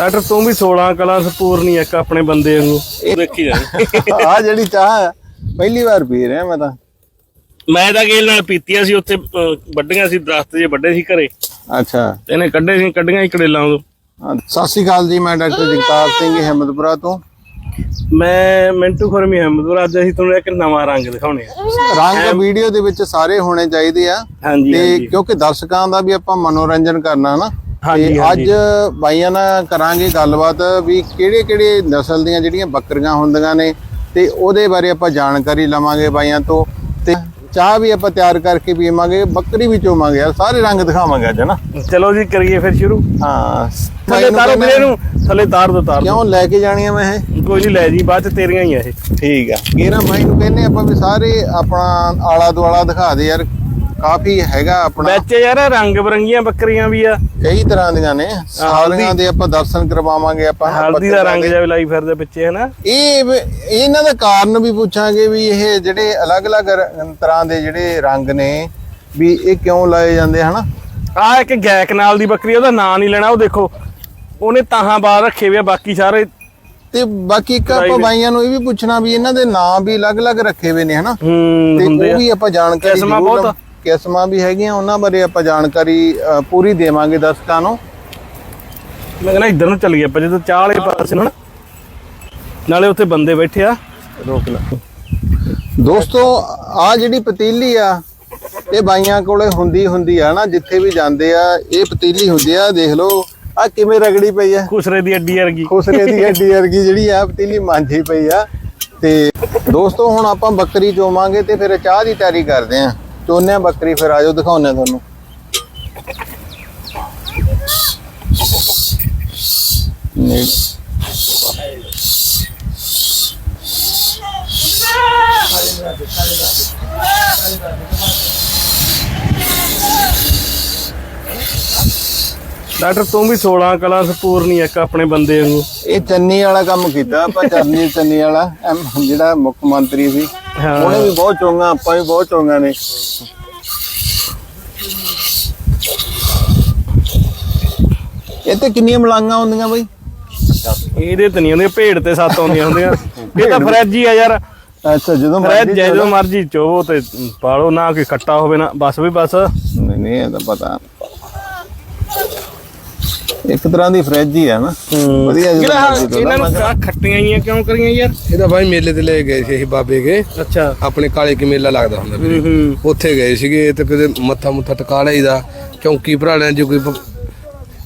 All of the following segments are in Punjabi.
ਡਾਕਟਰ ਤੂੰ ਵੀ 16 ਕਲਾਸ ਪੂਰਨੀ ਇੱਕ ਆਪਣੇ ਬੰਦੇ ਵਾਂਗੂ। ਦੇਖੀ ਜਾ ਆ ਜਿਹੜੀ ਚਾਹ ਪਹਿਲੀ ਵਾਰ ਪੀ ਰਿਹਾ ਮੈਂ ਤਾਂ। ਮੈਂ ਤਾਂ ਗੇਲ ਨਾਲ ਪੀਤੀਆਂ ਸੀ ਉੱਥੇ ਵੱਡੀਆਂ ਸੀ ਦਰਖਤ ਜੇ ਵੱਡੇ ਸੀ ਘਰੇ। ਅੱਛਾ। ਇਹਨੇ ਕੱਢੇ ਸੀ ਕੱਢੀਆਂ ਹੀ ਕੜੇਲਾਂ ਉਦੋਂ। ਸਤਿ ਸ਼੍ਰੀ ਅਕਾਲ ਜੀ ਮੈਂ ਡਾਕਟਰ ਜਗਤਾਰ ਸਿੰਘ ਹਿੰਮਤਪੁਰਾ ਤੋਂ। ਮੈਂ ਮਿੰਟੂ ਖਰਮੀ ਅਹਿਮਦਪੁਰ ਅੱਜ ਅਸੀਂ ਤੁਹਾਨੂੰ ਇੱਕ ਨਵਾਂ ਰੰਗ ਦਿਖਾਉਣੇ ਆ। ਰੰਗ ਵੀਡੀਓ ਦੇ ਵਿੱਚ ਸਾਰੇ ਹੋਣੇ ਚਾਹੀਦੇ ਆ। ਤੇ ਕਿਉਂਕਿ ਦਰਸ਼ਕਾਂ ਦਾ ਵੀ ਆਪਾਂ ਮਨੋਰੰਜਨ ਕਰਨਾ ਨਾ ਹਾਂਜੀ। ਅੱਜ ਬਾਈਆਂ ਨਾਲ ਕਰਾਂਗੇ ਗੱਲਬਾਤ ਵੀ ਕਿਹੜੇ ਕਿਹੜੇ ਨਸਲ ਦੀਆਂ ਜਿਹੜੀਆਂ ਬੱਕਰੀਆਂ ਹੁੰਦੀਆਂ ਨੇ ਤੇ ਉਹਦੇ ਬਾਰੇ ਆਪਾਂ ਜਾਣਕਾਰੀ ਲਵਾਂਗੇ ਬਾਈਆਂ ਤੋਂ। ਤੇ ਚਾਹ ਵੀ ਆਪਾਂ ਤਿਆਰ ਕਰਕੇ ਪੀਵਾਂਗੇ ਬੱਕਰੀ ਵੀ ਚੋਵਾਂਗੇ ਯਾਰ ਸਾਰੇ ਰੰਗ ਦਿਖਾਵਾਂਗੇ ਅੱਜ ਨਾ? ਚਲੋ ਜੀ ਕਰੀਏ ਫਿਰ ਸ਼ੁਰੂ। ਹਾਂ ਥੱਲੇ ਤਾਰੋ ਨੂੰ ਥੱਲੇ ਤਾਰ ਦੋ ਤਾਰ। ਕਿਉਂ ਲੈ ਕੇ ਜਾਣੀਆਂ ਮੈਂ ਇਹ? ਕੋਈ ਨਹੀਂ ਲੈ ਜੀ ਬਾਅਦ ਚ ਤੇਰੀਆਂ ਹੀ ਆ ਇਹ। ਠੀਕ ਆ। ਕਿਹੜਾ ਬਾਈ ਨੂੰ ਕਹਿੰਦੇ ਆਪਾਂ ਵੀ ਸਾਰੇ ਆਪਣਾ ਆਲਾ ਦੁਆਲਾ ਦਿਖਾ ਦੇ ਯਾਰ ਕਾਫੀ ਹੈਗਾ ਆਪਣਾ। ਵਿੱਚ ਯਾਰ ਰੰਗ ਬਰੰਗੀਆਂ ਬੱਕਰੀਆਂ ਵੀ ਆ। ਕਈ ਤਰ੍ਹਾਂ ਦੀਆਂ ਨੇ। ਸਾਰਿਆਂ ਦੇ ਆਪਾਂ ਦਰਸ਼ਨ ਕਰਵਾਵਾਂਗੇ ਆਪਾਂ ਹਲਦੀ ਦਾ ਰੰਗ। ਜਿਹਾ ਵੀ ਲਾਈ ਫਿਰਦੇ ਪਿੱਛੇ ਹਨਾ? ਇਹ ਵੀ- ਇਹਨਾਂ ਦਾ ਕਾਰਨ ਵੀ ਪੁੱਛਾਂਗੇ ਵੀ ਇਹ ਜਿਹੜੇ ਅਲੱਗ-ਅਲੱਗ ਤਰ੍ਹਾਂ ਦੇ ਜਿਹੜੇ ਰੰਗ ਨੇ ਵੀ ਇਹ ਕਿਉਂ ਲਾਏ ਜਾਂਦੇ ਹਨਾ? ਆ ਇੱਕ ਗੈਕ ਨਾਲ ਦੀ ਬੱਕਰੀ ਉਹਦਾ ਨਾਂ ਨਹੀਂ ਲੈਣਾ ਉਹ ਦੇਖੋ। ਉਹਨੇ ਤਾਹਾਂ ਬਾਹਰ ਰੱਖੇ ਹੋਏ ਆ ਬਾਕੀ ਸਾਰੇ ਤੇ ਬਾਕੀ ਇੱਕ ਆਪਾਂ ਬਾਈਆਂ ਨੂੰ ਇਹ ਵੀ ਪੁੱਛਣਾ ਵੀ ਇਹਨਾਂ ਦੇ ਨਾਂ ਵੀ ਅਲੱਗ-ਅਲੱਗ ਰੱਖੇ ਹੋਏ ਨੇ ਹਨਾ? ਤੇ ਉਹ ਵੀ ਆਪਾਂ ਜਾਣਕਾਰੀ ਕਿਸਮਾਂ ਜ਼ਰੂਰ ਬਹੁਤ ਕਿਸਮਾਂ ਵੀ ਹੈਗੀਆਂ ਉਹਨਾਂ ਬਾਰੇ ਆਪਾਂ ਜਾਣਕਾਰੀ ਪੂਰੀ ਦੇਵਾਂਗੇ ਦਰਸ਼ਕਾਂ ਨੂੰ। ਮੈਂ ਕਹਿੰਦਾ ਇੱਧਰ ਨੂੰ ਚੱਲੀਏ ਆਪਾਂ ਜਦੋਂ ਚਾਹ ਵਾਲੇ ਪਾਸੇ ਨੂੰ ਨਾ ਨਾਲੇ ਉੱਥੇ ਬੰਦੇ ਬੈਠੇ ਆ। ਰੋਕ ਲੈ। ਦੋਸਤੋ ਆ ਜਿਹੜੀ ਪਤੀਲੀ ਆ ਇਹ ਬਾਈਆਂ ਕੋਲੇ ਹੁੰਦੀ ਹੁੰਦੀ ਆ ਨਾ ਜਿੱਥੇ ਵੀ ਜਾਂਦੇ ਆ ਇਹ ਪਤੀਲੀ ਹੁੰਦੀ ਆ ਦੇਖ ਲਓ ਆ ਕਿਵੇਂ ਰਗੜੀ ਪਈ ਆ। ਖੁਸਰੇ ਦੀ ਅੱਡੀ ਵਰਗੀ। ਖੁਸਰੇ ਦੀ ਹੱਡੀ ਵਰਗੀ ਜਿਹੜੀ ਆ ਪਤੀਲੀ ਮਾਂਝੀ ਪਈ ਆ। ਤੇ ਦੋਸਤੋ ਹੁਣ ਆਪਾਂ ਬੱਕਰੀ ਚੋਵਾਂਗੇ ਤੇ ਫਿਰ ਚਾਹ ਦੀ ਤਿਆਰੀ ਕਰਦੇ ਆ। ਚੋਨੇ ਆ ਬੱਕਰੀ ਫਿਰ ਆਜੋ ਦਿਖਾਉਨੇ ਆ ਤੁਹਾਨੂੰ ਨਹੀਂ ਡਾਕਟਰ ਤੂੰ ਵੀ 16 ਕਲਾਸ ਪੂਰਨੀ ਇੱਕ ਆਪਣੇ ਬੰਦੇ ਵਾਂਗੂ। ਇਹ ਚੰਨੀ ਵਾਲਾ ਕੰਮ ਕੀਤਾ ਆਪਾਂ ਚਰਨੀ ਚੰਨੀ ਵਾਲਾ ਐਮ ਜਿਹੜਾ ਮੁੱਖ ਮੰਤਰੀ ਸੀ। ਹਾਂ। ਉਹਨੇ ਵੀ ਬਹੁਤ ਚੋਂਗਾ ਆਪਾਂ ਵੀ ਬਹੁਤ ਚੋਂਗਾ ਨੇ। ਇਹ ਤੇ ਕਿੰਨੀਆਂ ਮਲਾਂਗਾ ਹੁੰਦੀਆਂ ਬਈ? ਇਹਦੇ ਤੇ ਨਹੀਂ ਹੁੰਦੀਆਂ ਭੇਡ ਤੇ ਸੱਤ ਆਉਂਦੀਆਂ ਹੁੰਦੀਆਂ। ਇਹ ਤਾਂ ਫਰਿੱਜ ਹੀ ਆ ਯਾਰ। ਅੱਛਾ ਜਦੋਂ ਫਰਿੱਜ ਹੈ ਜਦੋਂ। ਮਰਜ਼ੀ ਚੋਵੋ ਤੇ ਪਾਲੋ ਨਾ ਕੋਈ ਖੱਟਾ ਹੋਵੇ ਨਾ ਬਸ ਵੀ ਬਸ। ਨਹੀਂ ਨਹੀਂ ਇਹ ਤਾਂ ਪਤਾ। ਇੱਕ ਤਰ੍ਹਾਂ ਦੀ ਫ੍ਰਿਜ ਹੀ ਆ ਨਾ। ਵਧੀਆ ਮਰਜ਼ੀ ਇਹਨਾਂ ਨੂੰ। ਕ- ਖੱਟੀਆਂ ਹੀ ਆ ਕਿਉਂ ਕਰੀਆਂ ਯਾਰ? ਇਹਦਾ ਬਾਈ ਮੇਲੇ ਤੇ ਲੈ ਗਏ ਸੀ ਅਸੀਂ ਬਾਬੇ ਗਏ ਅੱਛਾ। ਆਪਣੇ ਕਾਲੇ ਕੀ ਮੇਲਾ ਲੱਗਦਾ ਹੁੰਦਾ ਵੀਰੇ ਹੂੰ ਹੂੰ। ਉੱਥੇ ਗਏ ਸੀਗੇ ਤੇ ਕਿਤੇ ਮੱਥਾ ਮੁੱਥਾ ਟਕਾ ਲਈਦਾ। ਚੌਂਕੀ ਭਰਾ ਲੈਣ ਜੇ ਕੋਈ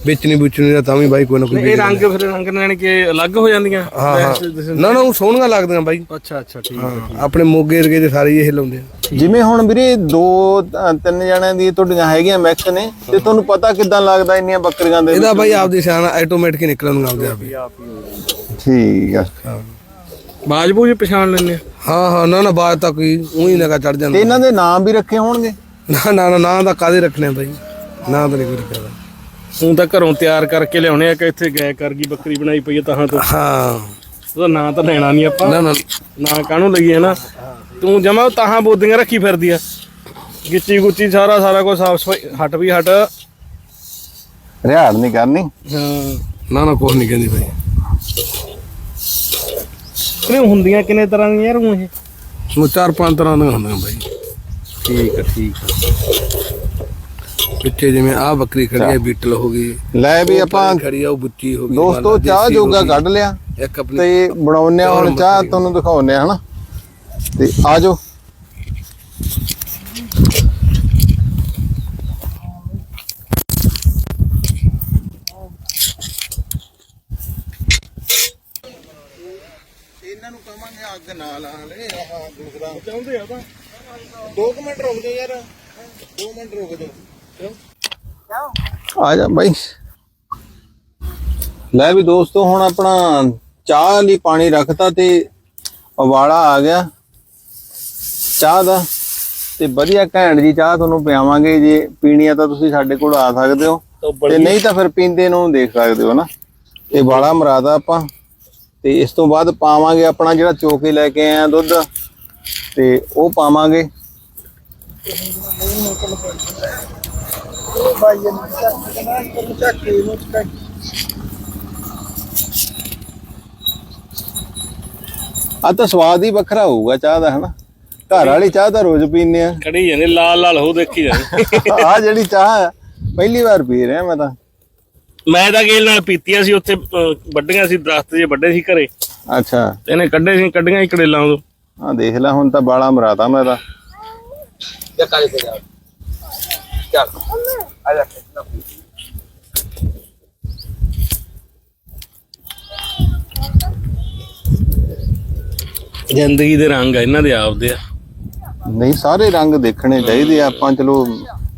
ਵੇਚਣੀ ਬੁਚਣੀ ਦਾ ਤਾਂ ਵੀ ਬਾਈ ਕੋਈ ਨਾ ਕੋਈ ਇਹ ਰੰਗ ਫਿਰ ਰੰਗ ਲੈਣ ਕੇ ਅਲੱਗ ਹੋ ਜਾਂਦੀਆਂ ਹਾਂ ਹਾਂ। ਨਾ ਨਾ ਉਹ ਸੋਹਣੀਆਂ ਲੱਗਦੀਆਂ ਬਾਈ। ਅੱਛਾ ਅੱਛਾ ਠੀਕ ਹਾਂ ਆਪਣੇ ਮੋਗੇ ਵਰਗੇ ਦੇ ਸਾਰੇ ਇਹ ਲਾਉਂਦੇ ਆ। ਜਿਵੇਂ ਹੁਣ ਵੀਰੇ ਦੋ ਅ, ਤਿੰਨ ਜਣਿਆਂ ਦੀ ਤੁਹਾਡੀਆਂ ਹੈਗੀਆਂ ਮਿਕਸ ਨੇ ਤੇ ਤੁਹਾਨੂੰ ਪਤਾ ਕਿਦਾਂ ਲੱਗਦਾ ਇੰਨੀਆਂ ਬੱਕਰੀਆਂ ਦੇ ਇਹਦਾ ਬਾਈ ਆਪਦੀ ਸਿਆਣਾ ਆਟੋਮੈਟਿਕ ਹੀ ਨਿਕਲਣ ਨੂੰ ਆਪਦੇ ਆਪ ਹੀ। ਠੀਕ ਆ। ਬਾਜਬੂ ਜੀ ਪਛਾਣ ਲੈਣੇ ਹਾਂ ਹਾਂ ਨਾ ਨਾ ਬਾਅਦ ਤੱਕ ਹੀ ਉਹੀ ਨਗਾ ਚੜ ਤੇ ਜਾਂਦਾ। ਇਹਨਾਂ ਦੇ ਨਾਮ ਵੀ ਰੱਖੇ ਹੋਣਗੇ? ਨਾ ਨਾ ਨਾ ਨਾ ਦਾ ਕਾਦੇ ਰੱਖਣੇ ਆ ਬਾਈ? ਨਾ ਤਾਂ ਨਹੀਂ ਕੋਈ ਰੱਖਿਆ ਵਾ। ਤੂੰ ਤਾਂ ਘਰੋਂ ਤਿਆਰ ਕਰਕੇ ਲਿਆਉਣੇ ਆ ਕਿ ਇੱਥੇ ਗਏ ਕਰਗੀ ਬੱਕਰੀ ਬਣਾਈ ਪਈ ਆ ਤਾਂ ਤੋਂ। ਹਾਂ। ਉਹਦਾ ਨਾਂ ਤਾਂ ਲੈਣਾ ਨਹੀਂ ਆਪਾਂ। ਨਾ ਨਾ। ਨਾਂ ਕਾਹਨੂੰ ਲਈਏ ਨਾ? ਤੂੰ ਜਮਾ ਤਾਹਾਂ ਬੋਦੀਆਂ ਰੱਖੀ ਫਿਰਦੀ ਆ। ਗਿੱਚੀ ਗੁੱਚੀ ਸਾਰਾ ਸਾਰਾ ਕੁਝ ਸਾਫ਼ ਸਫ਼ਾਈ ਹਟ ਵੀ ਹਟ। ਰਿਹਾੜ ਨਹੀਂ ਕਰਨੀ। ਹਾਂ। ਨਾ ਨਾ ਕੁਛ ਨਹੀਂ ਕਹਿੰਦੀ ਬਾਈ ਕਿਉਂ ਹੁੰਦੀਆਂ ਕਿੰਨੇ ਤਰ੍ਹਾਂ ਦੀਆਂ ਯਾਰ ਉਹ ਇਹ? ਉਹ ਚਾਰ ਪੰਜ ਤਰ੍ਹਾਂ ਦੀਆਂ ਹੁੰਦੀਆਂ ਬਾਈ ਠੀਕ ਆ ਠੀਕ ਆ। ਪਿੱਛੇ ਜਿਵੇਂ ਆ ਬੱਕਰੀ ਖੜੀ ਹੈ ਬੀਟਲ ਹੋ ਗਈ। ਲੈ ਵੀ ਆਪਾਂ ਖੜੀ ਆ ਉਹ ਬੁੱਚੀ ਹੋ ਗਈ ਦੋਸਤੋ ਚਾਹ ਜੋਗਾ। ਕੱਢ ਲਿਆ ਇੱਕ ਆਪਣੀ ਤੇ ਬਣਾਉਨੇ ਆ ਹੁਣ ਚਾਹ ਤੁਹਾਨੂੰ ਦਿਖਾਉਨੇ ਆ ਹਨਾ? ਤੇ ਆਜੋ ਇਹਨਾਂ ਨੂੰ ਕਵਾਂਗੇ ਅੱਗ ਨਾ ਲੈ ਆਹ ਦੂਸਰਾ। ਚਾਹੁੰਦੇ ਆ ਤਾਂ 2 ਮਿੰਟ ਰੁਕ ਜਾਓ ਯਾਰ। 2 ਮਿੰਟ ਰੁਕ ਜਾਓ। ਆ ਜਾ ਬਾਈ। ਲੈ ਵੀ ਦੋਸਤੋ ਹੁਣ ਆਪਣਾ ਚਾਹ ਲਈ ਪਾਣੀ ਰੱਖਤਾ ਤੇ ਉਬਾਲਾ ਆ ਗਿਆ। ਚਾਹ ਦਾ ਤੇ ਵਧੀਆ ਘੈਂਟ ਜੀ ਚਾਹ ਤੁਹਾਨੂੰ ਪਿਆਵਾਂਗੇ। ਜੇ ਪੀਣੀ ਆ ਤਾਂ ਤੁਸੀਂ ਸਾਡੇ ਕੋਲ ਆ ਸਕਦੇ ਹੋ। ਤੇ ਨਹੀਂ ਤਾਂ ਫਿਰ ਪੀਂਦੇ ਨੂੰ ਦੇਖ ਸਕਦੇ ਹੋ ਨਾ। ਇਹ ਵਾਲਾ ਮਰਾਦਾ ਆਪਾਂ। ਤੇ ਇਸ ਤੋਂ ਬਾਅਦ ਪਾਵਾਂਗੇ ਆਪਣਾ ਜਿਹੜਾ ਚੋਕੇ ਲੈ ਕੇ ਆਏ ਆ ਦੁੱਧ। ਤੇ ਉਹ ਪਾਵਾਂਗੇ। ਆ ਤਾਂ ਸਵਾਦ ਹੀ ਵੱਖਰਾ ਹੋਊਗਾ ਚਾਹ ਦਾ ਹਨਾ? ਘਰ ਵਾਲੀ ਚਾਹ ਤਾਂ ਰੋਜ਼ ਪੀਂਦੇ ਆ। ਖੜੀ ਜਾਂਦੇ ਲਾਲ ਲਾਲ ਹੋ ਦੇਖੀ ਜਾਂਦੇ ਆ ਜਿਹੜੀ ਚਾਹ ਪਹਿਲੀ ਵਾਰ ਪੀ ਰਿਹਾ ਮੈਂ ਤਾਂ। ਮੈਂ ਤਾਂ ਗੇਲ ਨਾਲ ਪੀਤੀਆਂ ਸੀ ਉੱਥੇ ਵੱਡੀਆਂ ਸੀ ਦਰਖਤ ਜੇ ਵੱਡੇ ਸੀ ਘਰੇ। ਅੱਛਾ। ਇਹਨੇ ਕੱਢੇ ਸੀ ਕੱਢੀਆਂ ਹੀ ਕੜੇਲਾਂ ਉਦੋਂ। ਆ ਦੇਖ ਲੈ ਹੁਣ ਤਾਂ ਬਾਲਾ ਮਰਾਤਾ ਮੈਂ ਤਾਂ। ਜਾ ਕਾਲੇ ਤੇ ਜਾ। ਚੱਲ ਆ ਜਾ ਜ਼ਿੰਦਗੀ ਦੇ ਰੰਗ ਆ ਇਹਨਾਂ ਦੇ ਆਪਦੇ ਆ। ਨਹੀਂ ਸਾਰੇ ਰੰਗ ਦੇਖਣੇ ਚਾਹੀਦੇ ਆ। ਆਪਾਂ ਚਲੋ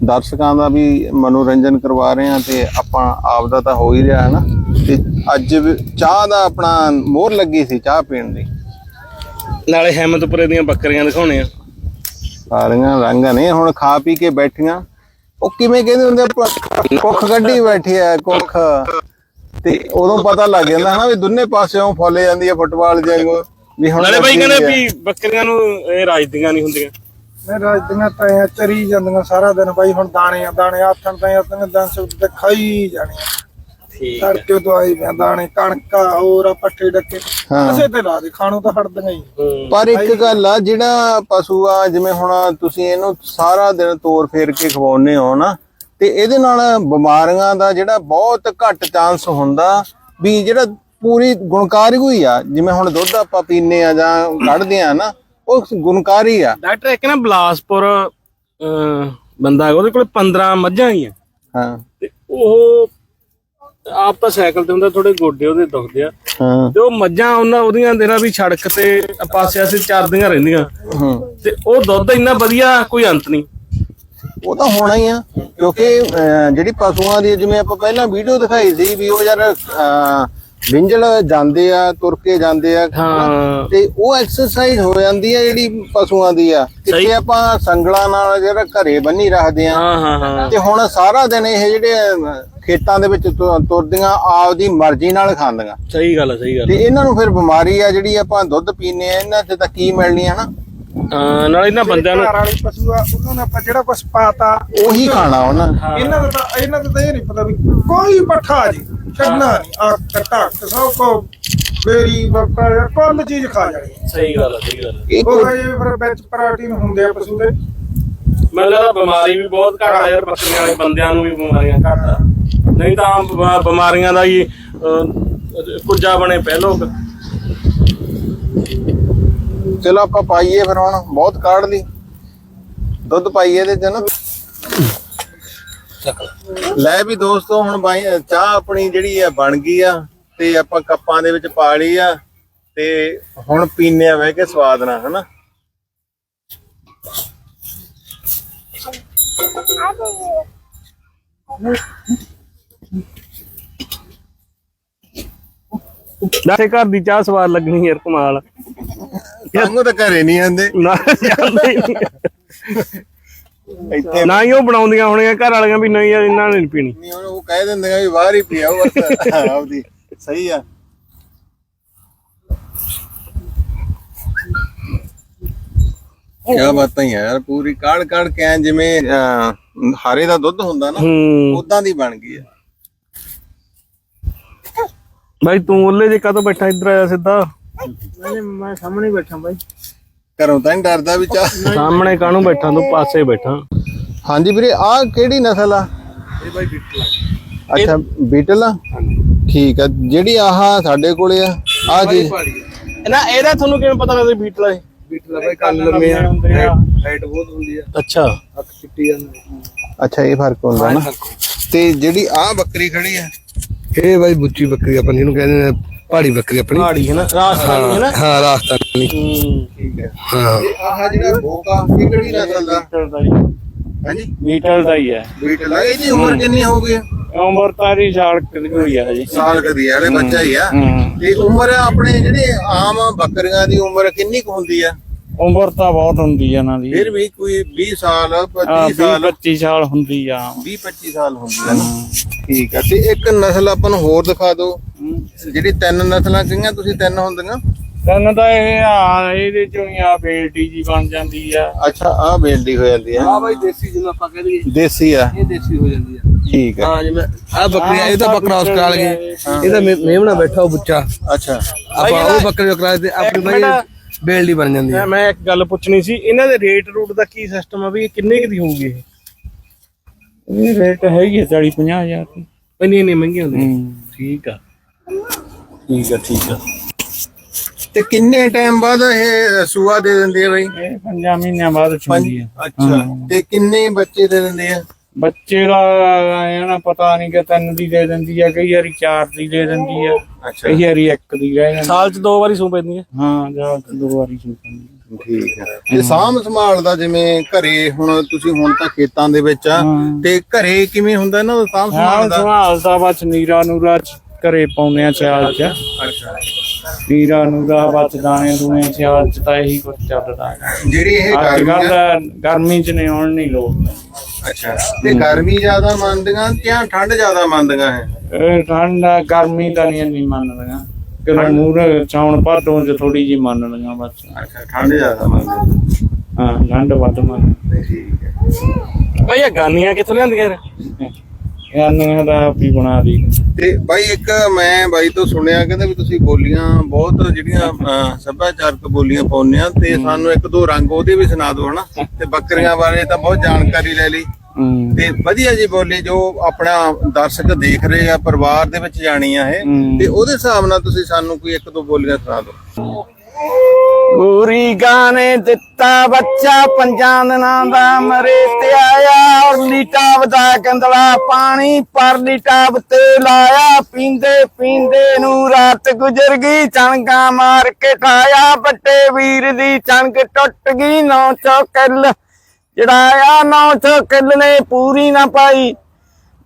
ਦਰਸ਼ਕਾਂ ਦਾ ਵੀ ਮਨੋਰੰਜਨ ਕਰਵਾ ਰਹੇ ਆ ਤੇ ਆਪਾਂ ਆਪ ਦਾ ਤਾਂ ਹੋ ਹੀ ਰਿਹਾ ਹੈ ਨਾ ਤੇ ਅੱਜ ਵੀ ਚਾਹ ਦਾ ਆਪਣਾ ਮੋਹਰ ਲੱਗੀ ਸੀ ਚਾਹ ਪੀਣ ਦੀ। ਨਾਲੇ ਹਿੰਮਤਪੁਰੇ ਦੀਆਂ ਬੱਕਰੀਆਂ ਦਿਖਾਉਣੇ ਆ ਸਾਰੀਆਂ ਰੰਗਾਂ ਨੇ ਹੁਣ ਖਾ ਪੀ ਕੇ ਬੈਠੀਆਂ। ਉਹ ਕਿਵੇਂ ਕਹਿੰਦੇ ਹੁੰਦੇ ਆ, ਕੁੱਖ ਕੱਢੀ ਬੈਠੀ ਆ ਕੁੱਖ। ਤੇ ਉਦੋਂ ਪਤਾ ਲੱਗ ਜਾਂਦਾ ਹਨਾ ਵੀ ਦੋਨੇ ਪਾਸਿਓਂ ਫੁੱਲ ਜਾਂਦੀ ਆ ਫੁੱਟਬਾਲ ਵਾਂਗੂ ਵੀ ਹੁਣ ਨਾਲੇ ਬਾਈ ਕਹਿੰਦੇ। ਵੀ ਬੱਕਰੀਆਂ ਨੂੰ ਇਹ ਰਾਜਦੀਆਂ ਨਹੀਂ ਹੁੰਦੀਆਂ। ਮੈਂ ਰਾਜਦੀਆਂ ਤਾਂ ਚਰੀ ਜਾਂਦੀਆਂ ਸਾਰਾ ਦਿਨ ਬਾਈ ਹੁਣ ਦਾਣੇ ਆ ਦਾਣੇ ਆਥਣ ਤਾਂ ਆਥਣ ਦਿਨ ਸੁੱਤ ਤੇ ਖਾਈ ਜਾਣੀਆਂ ਠੀਕ ਤੜਕੇ ਤੋਂ ਆਈ ਮੈਂ ਦਾਣੇ ਕਣਕਾ ਹੋਰ ਆ ਪੱਠੇ ਡੱਕੇ। ਹਾਂ। ਅਸੇ ਤੇ ਲਾ ਦੇ ਖਾਣੋਂ ਤਾਂ ਹਟਦੀਆਂ ਹੀ। ਪਰ ਇੱਕ ਗੱਲ ਆ ਜਿਹੜਾ ਪਸ਼ੂ ਆ ਜਿਵੇਂ ਹੁਣ ਤੁਸੀਂ ਇਹਨੂੰ ਸਾਰਾ ਦਿਨ ਤੋਰ ਫੇਰ ਕੇ ਖਵਾਉਨੇ ਹੋ ਨਾ ਤੇ ਇਹਦੇ ਨਾਲ ਬਿਮਾਰੀਆਂ ਦਾ ਜਿਹੜਾ ਬਹੁਤ ਘੱਟ ਚਾਂਸ ਹੁੰਦਾ ਵੀ ਜਿਹੜਾ ਪੂਰੀ ਗੁਣਕਾਰੀ ਹੋਈ ਆ ਜਿਵੇਂ ਹੁਣ ਦੁੱਧ ਆਪਾਂ ਪੀਨੇ ਆ ਜਾਂ ਕੱਢਦੇ ਆ ਨਾ ਉਹ ਗੁਣਕਾਰੀ ਆ। ਡਾਕਟਰ ਇੱਕ ਨਾ ਬਲਾਸਪੁਰ ਅਹ, ਬੰਦਾ ਹੈਗਾ ਉਹਦੇ ਕੋਲ 15 ਮੱਝਾਂ ਹੀ ਆ ਹਾਂ। ਤੇ ਉਹ ਆਪ ਤਾਂ ਸਾਈਕਲ ਤੇ ਹੁੰਦਾ ਥੋੜੇ ਗੋਡੇ ਉਹਦੇ ਦੁਖਦੇ ਆ। ਹਾਂ। ਤੇ ਉਹ ਮੱਝਾਂ ਉਹਨਾਂ ਉਹਦੀਆਂ ਦੇਣਾ ਵੀ ਸੜਕ ਤੇ ਪਾਸੇ ਆਸੇ ਚਰਦੀਆਂ ਰਹਿੰਦੀਆਂ। ਹੂੰ। ਤੇ ਉਹ ਦੁੱਧ ਇੰਨਾ ਵਧੀਆ ਕੋਈ ਅੰਤ ਨਹੀਂ। ਉਹ ਤਾਂ ਹੋਣਾ ਹੀ ਆ ਕਿਉਂਕਿ ਅਹ, ਜਿਹੜੀ ਪਸ਼ੂਆਂ ਦੀ ਜਿਵੇਂ ਆਪਾਂ ਪਹਿਲਾਂ ਵੀਡੀਓ ਦਿਖਾਈ ਸੀ ਵੀ ਉਹ ਯਾਰ ਅਹ, ਵਿੰਜਲ ਜਾਂਦੇ ਆ ਤੁਰ ਕੇ ਜਾਂਦੇ ਆ ਹਾਂ। ਤੇ ਉਹ ਐਕਸਰਸਾਈਜ਼ ਹੋ ਜਾਂਦੀ ਹੈ ਜਿਹੜੀ ਪਸ਼ੂਆਂ ਦੀ ਆ। ਕਿਤੇ ਆਪਾਂ ਸੰਗਲਾਂ ਨਾਲ ਜਿਹੜਾ ਘਰੇ ਬੰਨੀ ਰੱਖਦੇ ਆ। ਹਾਂ ਹਾਂ ਹਾਂ। ਤੇ ਹੁਣ ਸਾਰਾ ਦਿਨ ਇਹ ਜਿਹੜੇ ਖੇਤਾਂ ਦੇ ਵਿੱਚ ਤੁ- ਤੁਰਦੀਆਂ ਆਪਦੀ ਮਰਜ਼ੀ ਨਾਲ ਖਾਂਦੀਆਂ। ਸਹੀ ਗੱਲ ਆ ਸਹੀ ਗੱਲ ਤੇ ਇਹਨਾਂ ਨੂੰ ਫਿਰ ਬਿਮਾਰੀ ਆ ਜਿਹੜੀ ਆਪਾਂ ਦੁੱਧ ਪੀਨੇ ਆ ਇਹਨਾਂ ਤੇ ਤਾਂ ਕੀ ਮਿਲਣੀ ਆ ਨਾ ਨਾਲ ਇਹਨਾਂ ਬੰਦਿਆਂ ਨੂੰ ਘਰ ਵਾਲੀ ਪਸ਼ੂ ਆ ਉਹਨਾਂ ਨੇ ਆਪਾਂ ਜਿਹੜਾ ਕੁਛ ਪਾਤਾ ਉਹੀ ਖਾਣਾ ਉਹਨਾਂ ਇਹਨਾਂ ਦਾ ਤਾਂ ਇਹਨਾਂ ਦਾ ਤਾਂ ਇਹ ਨਹੀਂ ਪਤਾ ਵੀ ਕੋਈ ਪੱਠਾ ਜੀ ਛੱਡਣਾ ਨਹੀਂ। ਆ ਕਟਾ ਸਭ ਕੋ ਬੇਰੀ ਬੱਕਰਾ ਕੁੱਲ ਚੀਜ਼ ਖਾ ਜਾਣੀ। ਸਹੀ ਗੱਲ ਆ ਸਹੀ ਗੱਲ। ਇਹ ਉਹ ਕੋਈ- ਇਹ ਫਿਰ ਵਿੱਚ ਪ੍ਰੋਟੀਨ ਹੁੰਦੇ ਆ ਪਸ਼ੂ ਦੇ। ਮੈਨੂੰ ਲੱਗਦਾ ਬਿਮਾਰੀ ਵੀ ਬਹੁਤ ਘੱਟ ਆ ਯਾਰ ਬੱਕਰੀਆਂ ਵਾਲੇ ਬੰਦਿਆਂ ਨੂੰ ਵੀ ਬਿਮਾਰੀਆਂ ਘੱਟ ਆ। ਨਹੀਂ ਤਾਂ ਆਮ ਬਿਮਾ- ਬਿਮਾਰੀਆਂ ਦਾ ਹੀ ਅਹ, ਕੁੱਜਾ ਬਣੇ ਪਏ ਲੋਕ ਚਲੋ ਆਪਾਂ ਪਾਈਏ ਫਿਰ ਹੁਣ ਬਹੁਤ ਕਾੜ ਲਈ। ਦੁੱਧ ਪਾਈਏ ਇਹਦੇ ਚ ਨਾ। ਲੈ ਵੀ ਦੋਸਤੋ ਹੁਣ ਬਾਈ ਚਾਹ ਆਪਣੀ ਜਿਹੜੀ ਆ ਬਣ ਗਈ ਆ ਤੇ ਆਪਾਂ ਕੱਪਾਂ ਦੇ ਵਿੱਚ ਪਾ ਲਈ ਆ ਤੇ ਹੁਣ ਪੀਨੇ ਆ ਬਹਿ ਕੇ ਸਵਾਦ ਨਾਲ ਹਨਾ? ਨਾਲੇ ਘਰ ਦੀ ਚਾਹ ਸਵਾਦ ਲੱਗਣੀ ਯਾਰ ਕਮਾਲ। ਸਾਨੂੰ ਤਾਂ ਘਰੇ ਨਹੀਂ ਆਂਦੇ ਨਾ ਜਾਂਦੇ ਹੀ ਨਹੀਂ। ਇੱਥੇ ਨਾ ਹੀ ਉਹ ਬਣਾਉਂਦੀਆਂ ਹੋਣੀਆਂ ਘਰ ਵਾਲੀਆਂ ਵੀ ਨਹੀਂ ਯਾਰ ਇਹਨਾਂ ਨੇ ਨਹੀਂ ਪੀਣੀ। ਨਹੀਂ ਉਹ ਕਹਿ ਦਿੰਦੇ ਆ ਵੀ ਬਾਹਰ ਹੀ ਪੀਆਓ ਬਸ। ਆਪਦੀ ਸਹੀ ਆ। ਕਿਆ ਬਾਤਾਂ ਹੀ ਆ ਯਾਰ ਪੂਰੀ ਕਾੜ ਕਾੜ ਕੇ ਐਂ ਜਿਵੇਂ ਅਹ, ਹਾਰੇ ਦਾ ਦੁੱਧ ਹੁੰਦਾ ਨਾ ਹੂੰ। ਉਦਾਂ ਦੀ ਬਣ ਗਈ ਆ। ਬਾਈ ਤੂੰ ਉਹਲੇ ਜੇ ਕਦੋਂ ਬੈਠਾ ਇੱਧਰ ਆਇਆ ਸਿੱਧਾ? ਮੈਂ ਮੈਂ ਸਾਹਮਣੇ ਬੈਠਾ ਬਾਈ। ਘਰੋਂ ਤਾਂ ਨਹੀਂ ਡਰਦਾ ਵੀ ਚਾਹ ਸਾਹਮਣੇ ਕਾਹਨੂੰ ਬੈਠਾ? ਤੂੰ ਪਾਸੇ ਬੈਠਾ। ਹਾਂਜੀ ਵੀਰੇ ਆਹ ਕਿਹੜੀ ਨਸਲ ਆ? ਇਹ ਬਾਈ ਬਿੱਟਲਾ ਅੱਛਾ ਬੀਟਲ ਆ? ਠੀਕ ਆ ਜਿਹੜੀ ਆਹ ਸਾਡੇ ਕੋਲੇ ਆ ਆ ਜੀ। ਨਾ ਇਹਦਾ ਤੁਹਾਨੂੰ ਕਿਵੇਂ ਪਤਾ ਲੱਗਦਾ ਬੀਟਲਾ ਹੈ ਬਿੱਟਲਾ ਬਾਈ ਕੰਨ ਲੰਮੇ ਆ ਆ। ਹਾਈਟ ਬਹੁਤ ਹੁੰਦੀ ਆ। ਅੱਛਾ। ਅੱਖ ਚਿੱਟੀ ਜਾਂਦੀ ਅੱਛਾ ਇਹ ਫ਼ਰਕ ਹੁੰਦਾ ਨਾ। ਤੇ ਜਿਹੜੀ ਆਹ ਬੱਕਰੀ ਖੜੀ ਆ ਇਹ ਬਾਈ ਬੁੱਚੀ ਬੱਕਰੀ ਆਪਾਂ ਜਿਹਨੂੰ ਕਹਿੰਦੇ ਨੇ ਪਹਾੜੀ ਬੱਕਰੀ ਆਪਣੀ। ਪਹਾੜੀ ਹੈ ਨਾ? ਰਾਜਸਥਾਨੀ ਹੈ ਨਾ? ਹਾਂ ਰਾਜਸਥਾਨੀ। ਹੂੰ। ਠੀਕ ਹੈ। ਹਾਂ। ਤੇ ਆਹ ਜਿਹੜਾ ਬੋਕਾ ਇਹ ਕਿਹੜੀ ਨਸਲ ਦਾ? ਦਾ ਹੀ। ਹਾਂਜੀ? ਬੀਟਲ ਦਾ ਹੀ ਹੈ। ਬੀਟਲ ਆ ਇਹਦੀ ਉਮਰ ਕਿੰਨੀ ਹੋ ਗਈ? ਉਮਰ ਤਾਰੀ ਸਾਲ ਕਿੰਨੀ ਹੋਈ ਹੈ ਜੀ। ਸਾਲ ਕਦੀ ਵਾਲੇ ਬੱਚਾ ਹੀ ਆ। ਹੂੰ। ਤੇ ਉਮਰ ਆਪਣੇ ਜਿਹੜੇ ਆਮ ਬੱਕਰੀਆਂ ਦੀ ਉਮਰ ਕਿੰਨੀ ਕੁ ਹੁੰਦੀ ਆ? ਉਮਰ ਤਾਂ ਬਹੁਤ ਹੁੰਦੀ ਹੈ ਇਹਨਾਂ ਦੀ। ਫਿਰ ਵੀ ਕੋਈ 20 ਸਾਲ ਹਾਂ 25 ਸਾਲ। 25 ਸਾਲ ਹੁੰਦੀ ਆ। 20 25 ਸਾਲ ਹੁੰਦੀ ਆ ਨਾ। ਠੀਕ ਆ ਤੇ ਇੱਕ ਨਸਲ ਆਪਾਂ ਨੂੰ ਹੋਰ ਦਿਖਾ ਦਿਓ। ਜਿਹੜੀ ਤਿੰਨ ਨਸਲਾਂ ਕਹੀਆਂ ਤੁਸੀਂ ਤਿੰਨ ਹੁੰਦੀਆਂ? ਤੈਨੂੰ ਤਾਂ ਇਹ ਆ ਇਹਦੇ ਚੋਂ ਹੀ ਆ ਬੇਲਟੀ ਜੀ ਬਣ ਜਾਂਦੀ ਆ। ਅੱਛਾ ਆਹ ਬੇਲਦੀ ਹੋ ਜਾਂਦੀ ਆ। ਆ ਬਾਈ ਦੇਸੀ ਜਿਹਨੂੰ ਆਪਾਂ ਕਹਿੰਦੇ ਦੇਸੀ ਆ। ਇਹ ਦੇਸੀ ਹੋ ਜਾਂਦੀ ਆ। ਠੀਕ ਆ। ਹਾਂ ਜਿਵੇਂ ਆ ਬੱਕਰੀ ਆ ਇਹ ਤਾਂ ਬੱਕਰਾ ਉਸ ਕਰਾਲ ਗਏ ਇਹਦਾ ਮੇ- ਮੇਮਣਾ ਬੈਠਾ ਉਹ ਬੁੱਚਾ। ਅੱਛਾ। ਆਪਾਂ ਉਹ ਬੱਕਰੀ ਕਰਾਏ ਤੇ ਆਪਣੀ ਬਾਈ ਬੇਲਡੀ ਬਣ ਜਾਂਦੀ ਹੈ। ਮੈਂ- ਇੱਕ ਗੱਲ ਪੁੱਛਣੀ ਸੀ ਇਹਨਾਂ ਦੇ ਰੇਟ ਰੂਟ ਦਾ ਕੀ ਸਿਸਟਮ ਆ ਵੀ ਇਹ ਕਿੰਨੇ ਕੁ ਦੀ ਹੋਊਗੀ ਇਹ? ਇਹ ਰੇਟ ਹੈਗੀ 40 50 ਹਜ਼ਾਰ ਦੀ। ਇੰਨੀ ਇੰਨੀ ਮਹਿੰਗੀ ਹੁੰਦੀ ਠੀਕ ਆ। ਠੀਕ ਆ ਠੀਕ ਆ। ਤੇ ਕਿੰਨੇ ਟਾਈਮ ਬਾਅਦ ਇਹ ਸੂਆ ਦੇ ਦਿੰਦੇ ਆ ਬਾਈ? ਇਹ ਪੰਜਾਂ ਮਹੀਨਿਆਂ ਬਾਅਦ ਛੁੰਦੀ ਹੈ ਅੱਛਾ ਤੇ ਕਿੰਨੇ ਬੱਚੇ ਦੇ ਦਿੰਦੇ ਆ? ਬੱਚੇ ਦਾ ਇਹ ਨਾ ਪਤਾ ਨਹੀਂ ਕਿ ਤਿੰਨ ਦੀ ਦੇ ਦਿੰਦੀ ਆ ਕਈ ਵਾਰੀ ਚਾਰ ਦੀ ਦੇ ਦਿੰਦੀ ਆ ਅੱਛਾ। ਕਈ ਵਾਰੀ ਇੱਕ ਦੀ ਰਹਿ ਜਾਂਦੀ ਸਾਲ ਚ ਦੋ ਵਾਰੀ ਸੂ ਪੈਂਦੀ ਹੈ ਹਾਂ ਜਾਂ ਦੋ ਵਾਰੀ ਛੁੰਦੀ ਠੀਕ ਹੈ ਤੇ ਸਾਂਭ ਸੰਭਾਲ ਦਾ ਜਿਵੇਂ ਘਰੇ ਹੁਣ ਤੁਸੀਂ ਹੁਣ ਤਾਂ ਖੇਤਾਂ ਦੇ ਵਿੱਚ ਆ ਹਾਂ। ਤੇ ਘਰੇ ਕਿਵੇਂ ਹੁੰਦਾ ਇਹਨਾਂ ਦਾ ਸਾਂਭ ਸੰਭਾਲ ਹਾਂ ਦਾ? ਸੰਭਾਲ ਦਾ ਬਸ ਨੀਰਾ ਨੂਰਾ ਚ ਘਰੇ ਪਾਉਂਦੇ ਆ ਸਿਆਲ ਚ। ਅੱਛਾ। ਨੀਰਾ ਨੂਰਾ ਬਸ ਦਾਣੇ ਦੂਣੇ ਸਿਆਲ ਚ ਤਾਂ ਇਹੀ ਕੁਝ ਚੱਲਦਾ। ਹੈ ਜਿਹੜੀ ਇਹ ਅੱਜ ਗਰਮੀ ਆ ਕੱਲ ਗਰਮੀ ਚ ਨਹੀਂ ਆਉਣ ਨਹੀਂ ਲੋਕ ਅੱਛਾ। ਤੇ ਗਰਮੀ ਜ਼ਿਆਦਾ ਮੰਨਦੀਆਂ ਜਾਂ ਠੰਡ ਜ਼ਿਆਦਾ ਮੰਨਦੀਆਂ ਹੈ ਇਹ ਠੰਡ ਆ, ਗਰਮੀ ਤਾਂ ਨਹੀਂ ਇੰਨੀ ਮੰਨਦੀਆਂ। ਕਿ ਮੂਰ ਚਾਉਣ ਭਾਦੋਂ ਚ ਥੋੜੀ ਜੀ ਮੰਨ ਲਈਆਂ ਬਸ। ਅੱਛਾ ਠੰਡ ਜ਼ਿਆਦਾ ਮੰਨਦੀਆਂ। ਹਾਂ ਠੰਡ ਵੱਧ ਮੰਨ ਠੀਕ ਹੈ। ਭਾਈ ਇਹ ਗਾਨੀਆਂ ਕਿੱਥੋਂ ਲਿਆਂਦੀਆਂ ਯਾਰ ਇਹਨਾਂ ਦਾ ਵੀ ਬਣਾ ਦੀ। ਤੇ ਬਾਈ ਇੱਕ ਮੈਂ ਬਾਈ ਤੋਂ ਸੁਣਿਆ ਕਹਿੰਦੇ ਵੀ ਤੁਸੀਂ ਬੋਲੀਆਂ ਬਹੁਤ ਜਿਹੜੀਆਂ ਅਹ, ਸੱਭਿਆਚਾਰਕ ਬੋਲੀਆਂ ਪਾਉਂਦੇ ਆ ਤੇ ਸਾਨੂੰ ਇੱਕ ਦੋ ਰੰਗ ਉਹਦੇ ਵੀ ਸੁਣਾ ਦਿਓ ਹਨਾ। ਤੇ ਬੱਕਰੀਆਂ ਬਾਰੇ ਤਾਂ ਬਹੁਤ ਜਾਣਕਾਰੀ ਲੈ ਲਈ। ਹੂੰ। ਤੇ ਵਧੀਆ ਜੀ ਬੋਲੀ ਜੋ ਆਪਣਾ ਦਰਸ਼ਕ ਦੇਖ ਰਹੇ ਆ ਪਰਿਵਾਰ ਦੇ ਵਿੱਚ ਜਾਣੀ ਆ ਇਹ। ਤੇ ਉਹਦੇ ਹਿਸਾਬ ਨਾਲ ਤੁਸੀਂ ਸਾਨੂੰ ਕੋਈ ਇੱਕ ਦੋ ਬੋਲੀਆਂ ਸੁਣਾ ਦਿਓ। ਗੋਰੀ ਗਾਣੇ ਦਿੱਤਾ ਬੱਚਾ, ਪੰਜਾਂ ਦਿਨਾਂ ਦਾ ਮਰੇ ਤੇ ਆਇਆ। ਔਰ ਲੀਟਾਬ ਦਾ ਗੰਦਲਾ ਪਾਣੀ ਪਰ ਲੀਟਾਬ ਤੇ ਲਾਇਆ। ਪੀਂਦੇ ਪੀਂਦੇ ਨੂੰ ਰਾਤ ਗੁਜ਼ਰ ਗਈ ਚਣਗਾ ਮਾਰ ਕੇ ਠਾਇਆ ਵੱਡੇ ਵੀਰ ਦੀ ਚਣਕ ਟੁੱਟ ਗਈ, ਨੌ ਚੋ ਕਿੱਲ ਚੜਾਇਆ ਨੌ ਚੋ ਕਿੱਲ ਨੇ ਪੂਰੀ ਨਾ ਪਾਈ।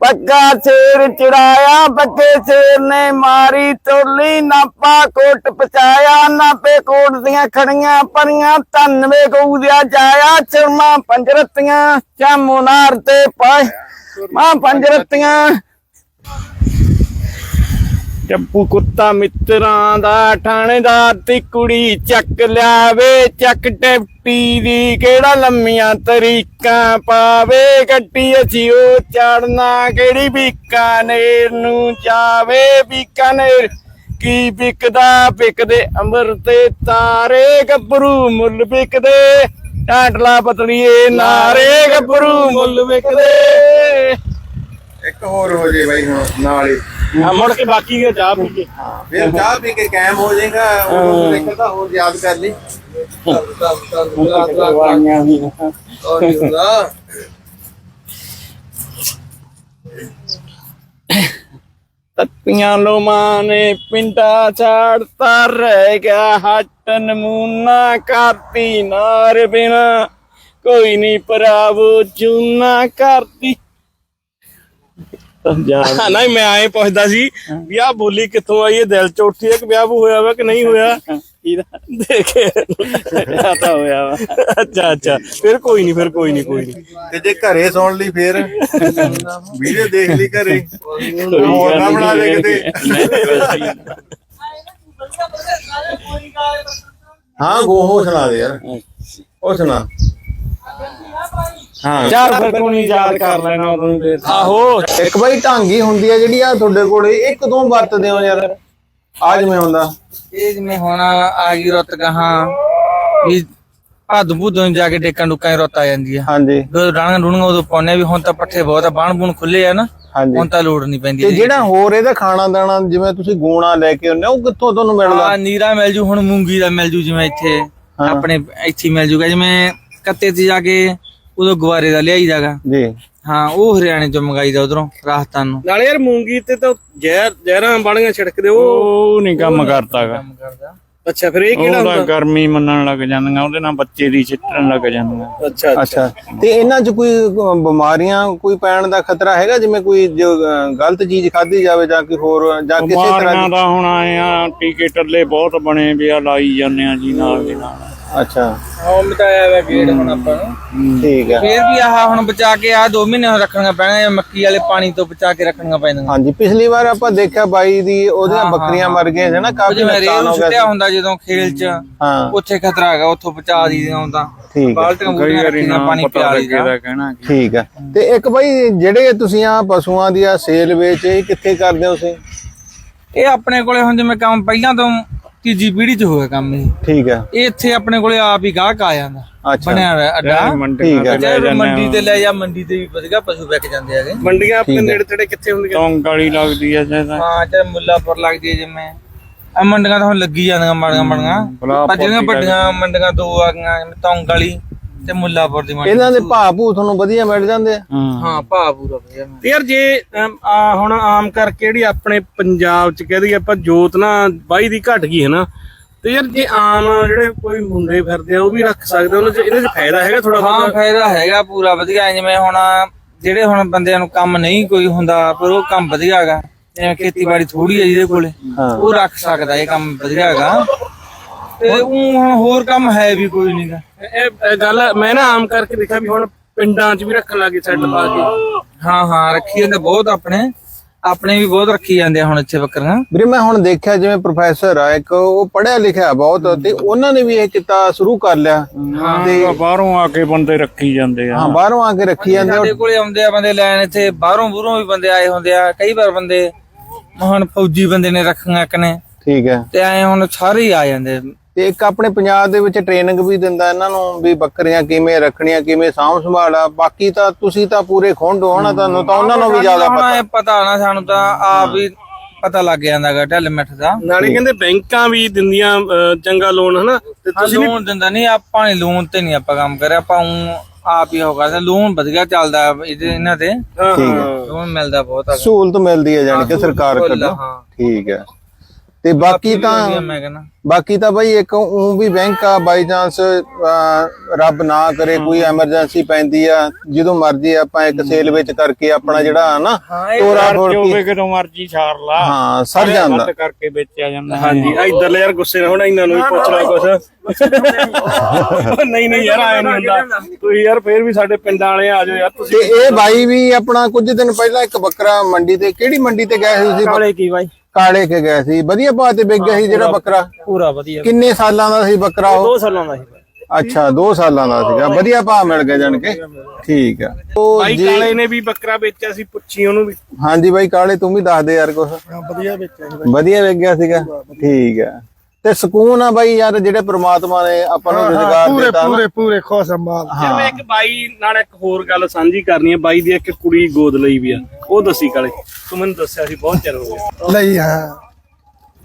ਪੱਗਾ ਸ਼ੇਰ ਚੜਾਇਆ ਬੱਗੇ ਸ਼ੇਰ ਨੇ ਮਾਰੀ ਤੋਲੀ ਨਾਪਾ ਕੋਟ ਪਚਾਇਆ ਨਾਪੇ ਕੋਟ ਦੀਆਂ ਖੜੀਆਂ ਪਰੀਆਂ 93 ਗਊ ਦਿਆ ਜਾਇਆ ਚਰਮਾ ਪੰਜਰਤੀਆਂ ਚਾਮੋ ਨਾਰ ਤੇ ਪਾਏ। ਮਾਂ ਪੰਜਰਤੀਆਂ। ਟੱਪੂ ਕੁੱਤਾ ਮਿੱਤਰਾਂ ਦਾ ਥਾਣੇਦਾਰ ਦੀ ਕੁੜੀ ਚੱਕ ਲਿਆਵੇ ਚੱਕ ਟੈਪਟੀ ਦੀ ਕਿਹੜਾ ਲੰਮੀਆਂ ਤਰੀਕਾਂ ਪਾਵੇ ਗੱਡੀ ਅਸੀਂ ਉਹ ਚੜਨਾ ਕਿਹੜੀ ਬੀਕਾਨੇਰ ਨੂੰ ਜਾਵੇ ਬੀਕਾਨੇਰ ਕੀ ਵਿਕਦਾ ਵਿਕਦੇ ਅੰਬਰ ਤੇ ਤਾਰੇ ਗੱਭਰੂ ਮੁੱਲ ਵਿਕਦੇ ਟਾਟਲਾ ਪਤਲੀਏ ਨਾਰੇ ਗੱਭਰੂ ਮੁੱਲ ਵਿਕਦੇ। ਇੱਕ ਹੋਰ ਹੋ ਜੇ ਬਾਈ ਹੁਣ ਨਾਲ ਹੀ। ਆ ਮੁੜ ਕੇ ਬਾਕੀ ਦੇ ਚਾਹ ਪੀ ਕੇ ਫਿਰ ਚਾਹ ਪੀ ਕੇ ਕਾਇਮ ਹੋ ਜਾਏਗਾ ਉਹ ਨਿਕਲਦਾ ਹੋਰ ਯਾਦ ਕਰ ਲਈ ਤੱਪੀਆਂ ਲੋਮਾਂ ਨੇ ਪਿੰਡਾ ਛਾੜਤਾ ਰਹਿ ਗਿਆ ਹੱਟ ਨਮੂਨਾ ਕਰਤੀ ਨਾਰ ਬਿਨਾ ਕੋਈ ਨਹੀਂ ਪਰਾਵੋ ਚੂਨਾ ਕਰਤੀ ਪੰਜਾਬ ਨਹੀਂ ਮੈਂ ਆਏ ਪੁੱਛਦਾ ਸੀ ਵੀ ਆਹ ਬੋਲੀ ਕਿੱਥੋਂ ਆਈ ਹੈ? ਦਿਲ ਚ ਉੱਠੀ ਹੈ ਕਿ ਵਿਆਹ ਵੂ ਹੋਇਆ ਵਾ ਕਿ ਨਹੀਂ ਹੋਇਆ? ਇਹਦਾ ਦੇਖੇ। ਵਿਆਹ ਤਾਂ ਹੋਇਆ ਵਾ। ਅੱਛਾ ਅੱਛਾ। ਫਿਰ ਕੋਈ ਨਹੀਂ ਫਿਰ ਕੋਈ ਨਹੀਂ ਕੋਈ ਨਹੀਂ। ਤੇ ਜੇ ਘਰੇ ਸੁਣ ਲਈ ਫਿਰ? ਵੀਡੀਓ ਦੇਖ ਲਈ ਘਰੇ? ਹੋਰ ਨਾ ਬਣਾ ਦੇ ਕਿਤੇ? ਹਾਂ ਗੋਹੋ ਸੁਣਾ ਦੇ ਯਾਰ। ਉਹ ਸੁਣਾ। ਹਾਂ। ਚਾਰ ਫਿਰ ਕੋਈ ਨਹੀਂ ਯਾਦ ਕਰ ਲੈਣਾ ਉਦੋਂ ਦੇ ਆਹੋ। ਇੱਕ ਬਾਈ ਢਾਂਗੀ ਹੁੰਦੀ ਆ ਜਿਹੜੀ ਆ ਤੁਹਾਡੇ ਕੋਲੇ ਇਹ ਕਦੋਂ ਵਰਤਦੇ ਹੋ ਯਾਰ। ਆ ਜਿਵੇਂ ਹੁੰਦਾ। ਇਹ ਜਿਵੇਂ ਹੁਣ ਆ ਗਈ ਰੁੱਤ ਗਾਹਾਂ ਵੀ ਭਾਦੂ ਭੂਦੋਂ ਜਾ ਕੇ ਡੇਕਾਂ ਡੁੱਕਾਂ ਦੀ ਰੁੱਤ ਆ ਜਾਂਦੀ ਆ। ਹਾਂਜੀ। ਜਦੋਂ ਡਾਣਾਂ ਡੂਣਾਂ ਉਦੋਂ ਪਾਉਣੇ ਵੀ ਹੁਣ ਤਾਂ ਪੱਠੇ ਬਹੁਤ ਆ ਬਾਣ ਬੂਣ ਖੁੱਲੇ ਆ ਨਾ ਹਾਂਜੀ। ਹੁਣ ਤਾਂ ਲੋੜ ਨਹੀਂ ਪੈਂਦੀ ਤੇ ਜਿਹੜਾ ਹੋਰ ਇਹਦਾ ਖਾਣਾ ਦਾਣਾ ਜਿਵੇਂ ਤੁਸੀਂ ਗੋਣਾ ਲੈ ਕੇ ਆਉਂਦੇ ਹੋ ਉਹ ਕਿੱਥੋਂ ਤੁਹਾਨੂੰ ਮਿਲਦਾ? ਆ ਨੀਰਾ ਮਿਲ ਜੂ ਹੁਣ ਮੂੰਗੀ ਦਾ ਮਿਲ ਜੂ ਜਿਵੇਂ ਇੱਥੇ ਹਾਂ। ਆਪਣੇ ਇੱਥੇ ਹੀ ਮਿਲ ਜੂਗਾ ਜਿਵੇਂ ਕੱਤੇ ਤੇ ਜਾ ਕੇ ਉਦੋਂ ਗਵਾਰੇ ਦਾ ਲਿਆਈਦਾਗਾ ਜੀ। ਹਾਂ ਉਹ ਹਰਿਆਣੇ ਚੋਂ ਮੰਗਾਈਦਾ ਉਧਰੋਂ ਰਾਜਸਥਾਨ ਨੂੰ। ਨਾਲੇ ਯਾਰ ਮੂੰਗੀ ਤੇ ਤਾਂ ਜ਼ਹਿਰ ਜ਼ਹਿਰਾਂ ਬਾਣੀਆਂ ਛਿੜਕਦੇ ਉਹ ਉਹ ਨਹੀਂ ਕੰਮ ਕਰਦਾਗਾ ਅੱਛਾ ਫਿਰ ਇਹ ਕਿਹੜਾ ਉਹਦਾ ਹੁੰਦਾ? ਗਰਮੀ ਮੰਨਣ ਲੱਗ ਜਾਂਦੀਆਂ ਉਹਦੇ ਨਾਲ ਬੱਚੇ ਦੀ ਚਿੱਟਣ ਲੱਗ ਜਾਂਦੀਆਂ। ਅੱਛਾ ਅੱਛਾ। ਤੇ ਇਹਨਾਂ 'ਚ ਕੋਈ ਬਿਮਾਰੀਆਂ ਕੋਈ ਪੈਣ ਦਾ ਖਤਰਾ ਹੈਗਾ? ਜਿਵੇਂ ਕੋਈ ਗਲਤ ਚੀਜ਼ ਖਾਧੀ ਜਾਵੇ ਜਾਂ ਕੋਈ ਹੋਰ ਜਾਂ ਕਿਸੇ ਤਰ੍ਹਾਂ ਦੀ? ਦਾ ਹੁਣ ਆਏ ਆ ਟੀਕੇ ਟੱਲੇ ਬਹੁਤ ਬਣੇ ਵੀ ਆ ਲਾਈ ਜਾਂਦੇ ਆ ਜੀ ਨਾਲ ਦੇ ਨਾਲ। ਅੱਛਾ। ਹਾਂ ਮਤਾਇਆ ਵਾ ਗੇੜ ਹੁਣ ਆਪਾਂ ਨੂੰ। ਠੀਕ ਹੈ। ਫੇਰ ਵੀ ਆਹ ਹੁਣ ਬਚਾ ਕੇ ਆ 2 ਮਹੀਨੇ ਹੁਣ ਰੱਖਣੀਆਂ ਪੈਣਗੀਆਂ ਮੱਕੀ ਵਾਲੇ ਪਾਣੀ ਤੋਂ ਬਚਾ ਕੇ ਰੱਖਣੀਆਂ ਪੈਣਗੀਆਂ ਹਾਂਜੀ ਪਿਛਲੀ ਵਾਰ ਆਪਾਂ ਦੇਖਿਆ ਬਾਈ ਦੀ ਉਹਦੀਆਂ ਬੱਕਰੀਆਂ। ਮਰ ਗਈਆਂ ਸੀ ਨਾ ਉਹ ਕਾਫੀ ਨੁਕਸਾਨ ਰੇਲ ਹੋ ਗਿਆ। ਹੁੰਦਾ ਜਦੋਂ ਖੇਲ ਚ ਹਾਂ। ਉੱਥੇ ਖਤਰਾ ਹੈਗਾ ਉੱਥੋਂ ਬਚਾ ਦੀ ਹੁੰਦਾ। ਠੀਕ ਹੈ। ਬਾਲਟੀਆਂ ਕਈ ਬੂਟੀਆਂ ਵਾਰੀ ਰੱਖੀਆਂ ਨਾ ਪਾਣੀ ਪਤਾ ਪਿਆ ਲੱਗੇ ਲਈਦਾ ਦਾ ਕਹਿਣਾ ਕੀ ਠੀਕ ਹੈ। ਤੇ ਇੱਕ ਬਾਈ ਜਿਹੜੇ ਤੁਸੀਂ ਆ ਪਸ਼ੂਆਂ ਦੀ ਆ ਸੇਲ ਵੇਚ ਇਹ ਕਿੱਥੇ ਕਰਦੇ ਹੋ ਤੁਸੀਂ? ਇਹ ਆਪਣੇ ਕੋਲੇ ਹੁਣ ਜਿਵੇਂ ਕੰਮ ਪਹਿਲਾਂ ਤੋਂ ਤੀਜੀ ਪੀੜ੍ਹੀ ਚ ਹੋਇਆ ਕੰਮ ਇਹ। ਠੀਕ ਹੈ। ਇਹ ਇੱਥੇ ਆਪਣੇ ਕੋਲੇ ਆਪ ਹੀ ਗਾਹਕ ਆ ਜਾਂਦਾ। ਅੱਛਾ। ਬਣਿਆ ਹੋਇਆ ਅੱਡਾ। ਠੀਕ ਹੈ। ਮੰਡੀ ਤੇ ਲੈ ਜਾ ਮੰਡੀ ਤੇ ਵੀ ਵਧੀਆ ਪਸ਼ੂ ਵਿਕ ਜਾਂਦੇ ਹੈਗੇ। ਮੰਡੀਆਂ ਆਪਣੇ ਹੈ। ਨੇੜੇ ਤੇੜੇ ਕਿੱਥੇ ਹੁੰਦੀਆਂ? ਟੌਂਗ ਕਾਲੀ ਲੱਗਦੀ ਆ ਜਿਵੇਂ ਹਾਂ ਚਾਹੇ ਮੁੱਲਾਪੁਰ ਲੱਗਦੀ ਹੈ ਜਿਵੇਂ। ਆ ਮੰਡੀਆਂ ਤਾਂ ਹੁਣ ਲੱਗੀ ਜਾਂਦੀਆਂ ਮਾੜੀਆਂ ਮਾੜੀਆਂ। ਪਰ ਜਿਹੜੀਆਂ ਵੱਡੀਆਂ ਮੰਡੀਆਂ ਦੋ ਆ ਗਈਆਂ ਤੌਂਗ ਵਾਲੀ। ਤੇ ਮੁੱਲਾਪੁਰ ਦੀ ਮੰਡੀ ਇਹਨਾਂ ਦੇ ਭਾਅ ਭੂ ਤੁਹਾਨੂੰ ਵਧੀਆ ਮਿਲ ਜਾਂਦੇ ਆ। ਹਾਂ। ਭਾ ਪੂਰਾ ਵਧੀਆ ਮਿਲਦਾ। ਤੇ ਯਾਰ ਜੇ ਅਮ, ਆ ਹੁਣ ਆਮ ਕਰਕੇ ਜਿਹੜੀ ਆਪਣੇ ਪੰਜਾਬ ਚ ਕਹਦੇ ਆਪਾਂ ਜੋਤ ਨਾ ਬਾਈ ਦੀ ਘਟ ਗਈ ਹੈ ਨਾ ਤੇ ਯਾਰ ਜੇ ਆਮ ਜਿਹੜੇ ਕੋਈ ਮੁੰਡੇ ਫਿਰਦੇ ਆ ਉਹ ਵੀ ਰੱਖ ਸਕਦੇ ਉਹਨਾਂ ਚ ਇਹਦੇ ਚ ਫਾਇਦਾ ਹੈਗਾ ਥੋੜਾ ਹਾਂ ਬਹੁਤ? ਫਾਇਦਾ ਹੈਗਾ ਪੂਰਾ ਵਧੀਆ ਜਿਵੇਂ ਹੁਣ ਜਿਹੜੇ ਹੁਣ ਬੰਦਿਆਂ ਨੂੰ ਕੰਮ ਨਹੀਂ ਕੋਈ ਹੁੰਦਾ ਪਰ ਉਹ ਕੰਮ ਵਧੀਆ ਹੈਗਾ ਜਿਵੇਂ ਖੇਤੀਬਾੜੀ ਥੋੜੀ ਹੈ ਜਿਹਦੇ ਕੋਲੇ ਹਾਂ। ਉਹ ਰੱਖ ਸਕਦਾ ਇਹ ਕੰਮ ਵਧੀਆ ਹੈਗਾ। ਤੇ ਉਹ ਹੁਣ ਹੋਰ ਕੰਮ ਹੈ ਵੀ ਕੋਈ ਨਹੀਂਗਾ ਇਹ ਇਹ ਗੱਲ ਮੈਂ ਨਾ ਆਮ ਕਰਕੇ ਦੇਖਿਆ ਵੀ ਹੁਣ ਪਿੰਡਾਂ ਚ ਵੀ ਰੱਖਣ ਲੱਗੇ ਸੈੱਟ ਪਾ ਕੇ। ਹਾਂ ਹਾਂ ਰੱਖੀ ਜਾਂਦੇ ਬਹੁਤ ਆਪਣੇ ਆਪਣੇ ਵੀ ਬਹੁਤ ਰੱਖੀ ਜਾਂਦੇ ਆ ਹੁਣ ਇੱਥੇ ਬੱਕਰੀਆਂ। ਵੀਰੇ ਮੈਂ ਹੁਣ ਦੇਖਿਆ ਜਿਵੇਂ ਪ੍ਰੋਫੈਸਰ ਆ ਇੱਕ ਉਹ ਪੜਿਆ ਲਿਖਿਆ ਬਹੁਤ ਤੇ ਉਹਨਾਂ ਨੇ ਵੀ ਇਹ ਕਿੱਤਾ ਸ਼ੁਰੂ ਕਰ ਲਿਆ। ਤੇ ਬਾਹਰੋਂ ਆ ਕੇ ਬੰਦੇ ਰੱਖੀ ਜਾਂਦੇ ਆ। ਹਾਂ ਬਾਹਰੋਂ ਆ ਕੇ ਰੱਖੀ ਜਾਂਦੇ ਸਾਡੇ ਕੋਲੇ ਆਉਂਦੇ ਆ ਬੰਦੇ ਲੈਣ ਇੱਥੇ ਬਾਹਰੋਂ ਬੂਰੋਂ ਵੀ ਬੰਦੇ ਆਏ ਹੁੰਦੇ ਆ ਕਈ ਵਾਰ ਬੰਦੇ ਹੁਣ ਫੌਜੀ ਬੰਦੇ ਨੇ ਰੱਖੀਆਂ ਇੱਕ ਨੇ। ਠੀਕ ਹੈ। ਤੇ ਐ ਹੁਣ ਸਾਰੇ ਹੀ ਆ ਜਾਂਦੇ। ਤੇ ਇੱਕ ਆਪਣੇ ਪੰਜਾਬ ਦੇ ਵਿੱਚ ਟ੍ਰੇਨਿੰਗ ਵੀ ਦਿੰਦਾ ਇਹਨਾਂ ਨੂੰ ਵੀ ਬੱਕਰੀਆਂ ਕਿਵੇਂ ਰੱਖਣੀਆਂ ਕਿਵੇਂ ਸਾਂਭ ਸੰਭਾਲ ਆ। ਬਾਕੀ ਤਾਂ ਤੁਸੀਂ ਤਾਂ ਪੂਰੇ ਖੁੰਡ ਹੋ ਨਾ ਤੁਹਾਨੂੰ ਤਾਂ ਉਹਨਾਂ ਨੂੰ ਵੀ ਜ਼ਿਆਦਾ ਹੁਣ ਪਤਾ। ਇਹ ਪਤਾ ਨਾ ਸਾਨੂੰ ਤਾਂ ਆਪ ਹੀ ਪਤਾ ਲੱਗ ਜਾਂਦਾਗਾ ਢਿੱਲ ਮਿੱਠ ਦਾ। ਨਾਲੇ ਕਹਿੰਦੇ ਬੈਂਕਾਂ ਵੀ ਦਿੰਦੀਆਂ ਚੰਗਾ ਲੋਨ ਹਨਾ? ਤੇ ਹਾਂ ਲੋਨ ਦਿੰਦਾ ਨਹੀਂ ਆਪਾਂ ਨੇ ਲੋਨ ਤੇ ਨਹੀਂ ਆਪਾਂ ਕੰਮ ਕਰਿਆ ਆਪਾਂ ਆਪ ਹੀ ਹੋ ਕਰਦੇ ਲੋਨ ਵਧੀਆ ਚੱਲਦਾ ਇਹਦੇ ਇਹਨਾਂ ਤੇ ਹਾਂ, ਹਾਂ। ਲੋਨ ਮਿਲਦਾ ਬਹੁਤ ਆ। ਸਹੂਲਤ ਮਿਲਦੀ ਹੈ ਜਾਣੀ ਕਿ ਸਰਕਾਰ ਕੋਲੋਂ। ਹਾਂ। ਠੀਕ ਹੈ। ਤੇ ਬਾਕੀ ਤਾਂ ਮੈਂ ਕਹਿੰਦਾ। ਬਾਕੀ ਤਾਂ ਬਈ ਇੱਕ ਉਹ ਵੀ ਬੈਂਕ ਆ ਬਾਈ ਚਾਂਸ ਰੱਬ ਨਾ ਕਰੇ ਕੋਈ ਐਮਰਜੈਂਸੀ ਪੈਂਦੀ ਆ ਜਦੋਂ ਮਰਜ਼ੀ ਆਪਾਂ ਇੱਕ ਸੇਲ ਵਿੱਚ ਕਰਕੇ ਆਪਣਾ ਜਿਹੜਾ ਨਾ ਤੋਰਾ ਫੋੜ ਕੇ ਕਿਦੋਂ ਮਰਜ਼ੀ ਛਾੜ ਲਾ। ਹਾਂ ਸਰ ਜਾਂਦਾ। ਵੱਧ ਕਰਕੇ ਵੇਚਿਆ ਜਾਂਦਾ। ਹਾਂਜੀ ਆ ਇੱਧਰ ਯਾਰ ਗੁੱਸੇ ਨਾ ਹੋਣਾ ਇਹਨਾਂ ਨੂੰ ਵੀ ਪੁੱਛ ਲੈ ਕੁਛ। ਨਹੀਂ ਨਹੀਂ ਯਾਰ ਆਏ ਨਹੀਂ ਹੁੰਦਾ। ਤੁਸੀਂ ਯਾਰ ਫੇਰ ਵੀ ਸਾਡੇ ਪਿੰਡਾਂ ਵਾਲੇ ਆ ਜਾਓ ਯਾਰ ਤੁਸੀਂ ਤੇ ਇਹ ਬਾਈ ਵੀ ਆਪਣਾ ਕੁਝ ਦਿਨ ਪਹਿਲਾਂ ਇੱਕ ਬੱਕਰਾ ਮੰਡੀ ਤੇ ਕਿਹੜੀ ਮੰਡੀ ਤੇ ਗਏ ਸੀ? ਤੁਸੀਂ ਕਾਲੇ ਕੀ ਬਾਈ? ਕਾਲੇ ਕੇ ਗਏ ਸੀ ਵਧੀਆ ਭਾਅ ਤੇ ਵਿਕ ਗਿਆ ਸੀ ਜਿਹੜਾ ਬੱਕਰਾ। ਪੂਰਾ ਵਧੀਆ। ਕਿੰਨੇ ਸਾਲਾਂ ਦਾ ਸੀ ਬੱਕਰਾ ਉਹ? ਸਾਲਾਂ ਦਾ ਸੀ ਅੱਛਾ 2 ਸਾਲਾਂ ਦਾ ਸੀਗਾ। ਵਧੀਆ ਭਾਅ ਮਿਲ ਗਿਆ ਜਾਣ ਕੇ। ਠੀਕ ਆ। ਉਹ ਜੀ ਕਾਲੇ ਨੇ ਵੀ ਬੱਕਰਾ ਵੇਚਿਆ ਸੀ ਪੁੱਛੀ ਉਹਨੂੰ ਵੀ। ਹਾਂਜੀ ਬਾਈ ਕਾਲੇ ਤੂੰ ਵੀ ਦੱਸ ਦੇ ਯਾਰ ਕੁਛ। ਵਧੀਆ ਵਿੱਚ ਵਧੀਆ ਵਿਕ ਗਿਆ ਸੀਗਾ ਠੀਕ ਆ। ਤੇ ਸਕੂਨ ਆ ਬਾਈ ਯਾਰ ਜਿਹੜੇ ਪ੍ਰਮਾਤਮਾ ਨੇ ਆਪਾਂ ਨੂੰ ਰੁਜ਼ਗਾਰ ਪੂਰੇ ਦਿੱਤਾ ਪੂਰੇ ਪੂਰੇ ਖੁਸ਼ ਅੰਬਾਲ ਯਾਰ ਮੈਂ ਇੱਕ ਬਾਈ ਨਾਲ ਇੱਕ ਹੋਰ ਗੱਲ ਸਾਂਝੀ ਕਰਨੀ ਹੈ ਬਾਈ ਦੀ ਇੱਕ ਕੁੜੀ ਗੋਦ ਲਈ ਵੀ ਆ। ਉਹ ਦੱਸੀ ਕਾਲੇ। ਤੂੰ ਮੈਨੂੰ ਦੱਸਿਆ ਸੀ ਬਹੁਤ ਚਿਰ ਹੋ ਗਿਆ। ਲਈ ਹਾਂ।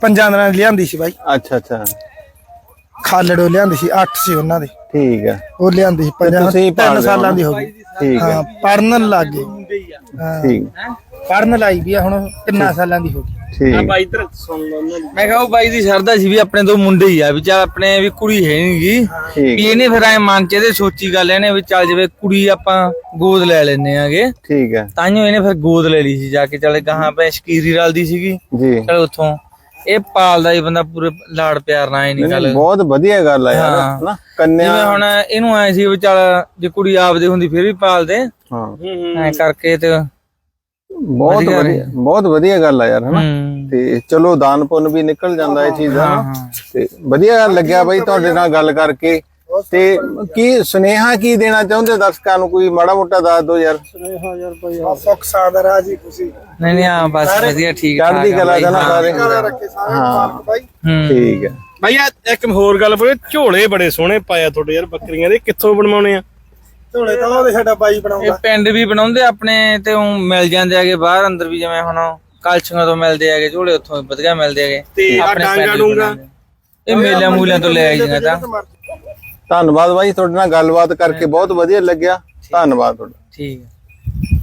ਪੰਜਾਂ ਦਿਨਾਂ ਦੀ ਲਿਆਂਦੀ ਸੀ ਬਾਈ। ਅੱਛਾ ਅੱਛਾ। ਖਾਲੜੋ ਲਿਆਂਦੀ ਸੀ 8 ਸੀ ਉਹਨਾਂ ਦੇ। ਠੀਕ ਆ। ਉਹ ਲਿਆਂਦੀ ਸੀ ਪੰਜਾਂ ਤਿੰਨ ਸਾਲਾਂ। ਦੀ ਹੋ ਗਈ। ਠੀਕ ਆ। ਹਾਂ ਪੜਨ ਲੱਗ ਠੀਕ। ਪੜਨ ਲਾਈ ਵੀ ਆ ਹੁਣ ਕਿੰਨਾ ਸਾਲਾਂ ਦੀ ਹੋ ਗਈ। ਆ ਠੀਕ ਬਾਈ ਇੱਧਰ ਸੁਣ ਲਓ ਉਹਨਾਂ ਨੂੰ ਮੈਂ ਕਿਹਾ ਉਹ ਬਾਈ ਦੀ ਸ਼ਰਧਾ ਸੀ ਵੀ ਆਪਣੇ ਦੋ ਮੁੰਡੇ ਹੀ ਆ ਵੀ ਚੱਲ ਆਪਣੇ ਵੀ ਕੁੜੀ ਹੈ ਨਹੀਂਗੀ ਵੀ ਠੀਕ। ਇਹਨੇ ਫਿਰ ਐ ਮਨ ਚ ਇਹਦੇ ਸੋਚੀ ਗੱਲ ਇਹਨੇ ਵੀ ਚੱਲ ਜਵੇ ਕੁੜੀ ਆਪਾਂ ਗੋਦ ਲੈ ਲੈਨੇ ਆਗੇ। ਠੀਕ ਆ। ਤਾਂਹੀਓ ਇਹਨੇ ਫਿਰ ਗੋਦ ਲੈ ਲਈ ਸੀ ਜਾ ਕੇ ਚੱਲ ਗਾਹਾਂ ਪੈ ਸ਼ਕੀਰੀ ਰਲਦੀ ਸੀਗੀ। ਜੀ। ਚਲ ਉੱਥੋਂ। ਇਹ ਪਾਲਦਾ ਹੀ ਬੰਦਾ ਪੂਰੇ ਲਾੜ ਪਿਆਰ ਨਾਲ ਇਹ ਨਹੀਂ ਗੱਲ। ਬਹੁਤ ਵਧੀਆ ਗੱਲ ਆ ਯਾਰ ਹਾਂ। ਹਨਾ? ਕੰਨਿਆ ਜਿਵੇਂ ਹੁਣ ਇਹਨੂੰ ਐ ਸੀ ਵੀ ਚੱਲ ਜੇ ਕੁੜੀ ਆਪਦੀ ਹੁੰਦੀ ਫਿਰ ਵੀ ਪਾਲਦੇ। ਹਾਂ। ਐ ਕਰਕੇ ਤੇ ਬਹੁਤ ਵਧੀਆ ਬਹੁਤ ਵਧੀਆ ਗੱਲ ਆ ਯਾਰ ਹਨਾ? ਤੇ ਚਲੋ ਦਾਨ ਪੁੰਨ ਵੀ ਨਿਕਲ ਜਾਂਦਾ ਇਹ ਚੀਜ਼ ਦਾ। ਤੇ ਵਧੀਆ ਲੱਗਿਆ ਬਾਈ ਤੁਹਾਡੇ ਨਾਲ ਗੱਲ ਕਰਕੇ। ਤੇ ਕੀ ਸੁਨੇਹਾ ਕੀ ਦੇਣਾ ਚਾਹੁੰਦੇ ਦਰਸ਼ਕਾਂ ਨੂੰ? ਕੋਈ ਮਾੜਾ ਮੋਟਾ ਦੱਸ ਦਿਓ ਯਾਰ। ਸੁੱਖ ਸਾਦਾ ਰਾਜੀ ਖੁਸ਼ੀ ਨਹੀਂ ਨਹੀਂ ਆ ਬਸ ਵਧੀਆ ਠੀਕ ਠਾਕ ਚੜ੍ਹਦੀ ਆ ਕਲਾ ਬਾਈ, ਦਾ ਨਾ। ਸਾਰੇ। ਠੀਕ ਹੈ। ਭਾਈ ਆ। ਇੱਕ ਹੋਰ ਗੱਲ ਬੋਲੇ ਝੋਲੇ ਬੜੇ ਸੋਹਣੇ ਪਾਇਆ ਤੁਹਾਡੇ ਯਾਰ ਬੱਕਰੀਆਂ ਦੇ ਕਿੱਥੋਂ ਬਣਵਾਉਣੇ ਆ? ਝੋਲੇ ਤਾਂ ਉਹਦੇ ਸਾਡਾ ਬਾਈ ਇਹ ਬਣਾਉਂਦਾ ਪਿੰਡ ਵੀ ਬਣਾਉਂਦੇ ਆਪਣੇ ਤੇ ਉਹ ਮਿਲ ਜਾਂਦੇ ਆਗੇ ਬਾਹਰ ਅੰਦਰ ਵੀ ਜਿਵੇਂ ਹੁਣ ਕਲਛੀਆਂ ਤੋਂ ਮਿਲਦੇ ਆਗੇ ਝੋਲੇ ਉੱਥੋਂ ਵਧੀਆ ਮਿਲਦੇ ਆਗੇ ਤੇ ਆਹ ਆਪਣੇ ਡਾਂਗਾ ਪਿੰਡ ਵੀ ਡੂੰਗਾ? ਬਣਾਉਂਦੇ। ਇਹ ਮੇਲਿਆਂ ਮੂਲਿਆਂ ਤੋਂ ਲੈ ਆਈਆਂ ਤਾਂ। ਧੰਨਵਾਦ ਬਾਈ ਤੁਹਾਡੇ ਨਾਲ ਗੱਲਬਾਤ ਕਰਕੇ ਬਹੁਤ ਵਧੀਆ ਲੱਗਿਆ। ਧੰਨਵਾਦ ਤੁਹਾਡਾ। ਠੀਕ ਹੈ।